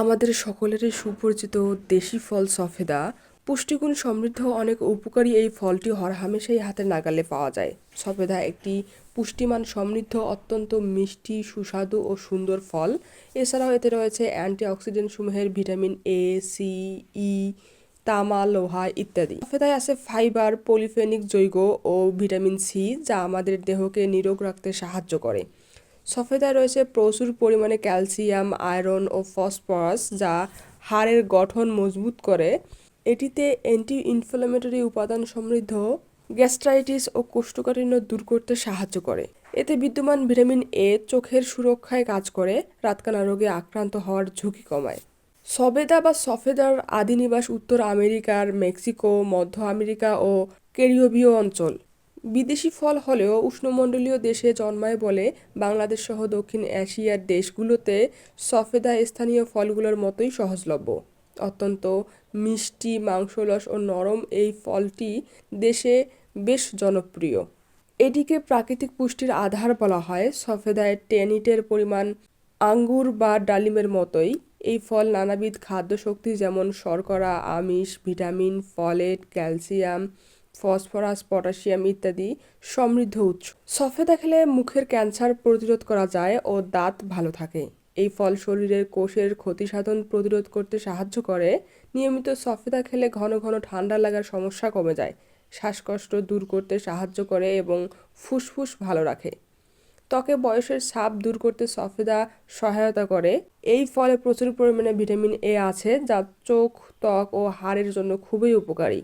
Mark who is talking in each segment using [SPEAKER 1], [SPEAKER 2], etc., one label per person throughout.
[SPEAKER 1] আমাদের সকলেরই সুপরিচিত দেশি ফল সফেদা। পুষ্টিগুণ সমৃদ্ধ অনেক উপকারী এই ফলটি হরহামেশাই হাতে নাগালে পাওয়া যায়। সফেদা একটি পুষ্টিমান সমৃদ্ধ, অত্যন্ত মিষ্টি, সুস্বাদু ও সুন্দর ফল। এছাড়াও এতে রয়েছে অ্যান্টিঅক্সিডেন্ট সমূহের ভিটামিন এ সি ই তামা, লোহা ইত্যাদি। সফেদায় আছে ফাইবার, পলিফেনিক যৌগ ও ভিটামিন সি যা আমাদের দেহকে নিরোগ রাখতে সাহায্য করে। সফেদায় রয়েছে প্রচুর পরিমাণে ক্যালসিয়াম, আয়রন ও ফসফরাস যা হাড়ের গঠন মজবুত করে। এটিতে অ্যান্টি ইনফ্ল্যামেটরি উপাদান সমৃদ্ধ গ্যাস্ট্রাইটিস ও কোষ্ঠকাঠিন্য দূর করতে সাহায্য করে। এতে বিদ্যমান ভিটামিন এ চোখের সুরক্ষায় কাজ করে, রাতকানা রোগে আক্রান্ত হওয়ার ঝুঁকি কমায়। সবেদা বা সফেদার আদিনিবাস উত্তর আমেরিকার মেক্সিকো, মধ্য আমেরিকা ও ক্যারিবীয় অঞ্চল। বিদেশি ফল হলেও উষ্ণমণ্ডলীয় দেশে জন্মায় বলে বাংলাদেশ সহ দক্ষিণ এশিয়ার দেশগুলোতে সফেদা স্থানীয় ফলগুলোর মতোই সহজলভ্য। অত্যন্ত মিষ্টি, মাংসলস ও নরম এই ফলটি দেশে বেশ জনপ্রিয়। এটিকে প্রাকৃতিক পুষ্টির আধার বলা হয়। সফেদায় টেনিটের পরিমাণ আঙ্গুর বা ডালিমের মতোই। এই ফল নানাবিধ খাদ্য শক্তি যেমন শর্করা, আমিষ, vitamin, folate, calcium phosphorus, potassium ইত্যাদি সমৃদ্ধ উৎস। সফেদা খেলে মুখের ক্যান্সার প্রতিরোধ করা যায় ও দাঁত ভালো থাকে। এই ফল শরীরের কোষের ক্ষতিসাধন প্রতিরোধ করতে সাহায্য করে। নিয়মিত সফেদা খেলে ঘন ঘন ঠান্ডা লাগার সমস্যা কমে যায়। শ্বাসকষ্ট দূর করতে সাহায্য করে এবং ফুসফুস ভালো রাখে। ত্বকে বয়সের ছাপ দূর করতে সফেদা সহায়তা করে। এই ফলে প্রচুর পরিমাণে ভিটামিন এ আছে যা চোখ, ত্বক ও হাড়ের জন্য খুবই উপকারী।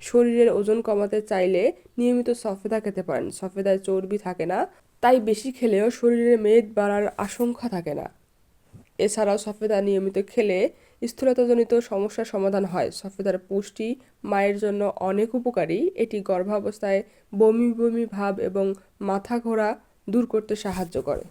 [SPEAKER 1] শরীরের ওজন কমাতে চাইলে নিয়মিত সফেদা খেতে পারেন। সফেদায় চর্বি থাকে না, তাই বেশি খেলেও শরীরে মেদ বাড়ার আশঙ্কা থাকে না। এছাড়াও সফেদা নিয়মিত খেলে স্থূলতাজনিত সমস্যার সমাধান হয়। সফেদার পুষ্টি মায়ের জন্য অনেক উপকারী। এটি গর্ভাবস্থায় বমি বমি ভাব এবং মাথা ঘোরা দূর করতে সাহায্য করে।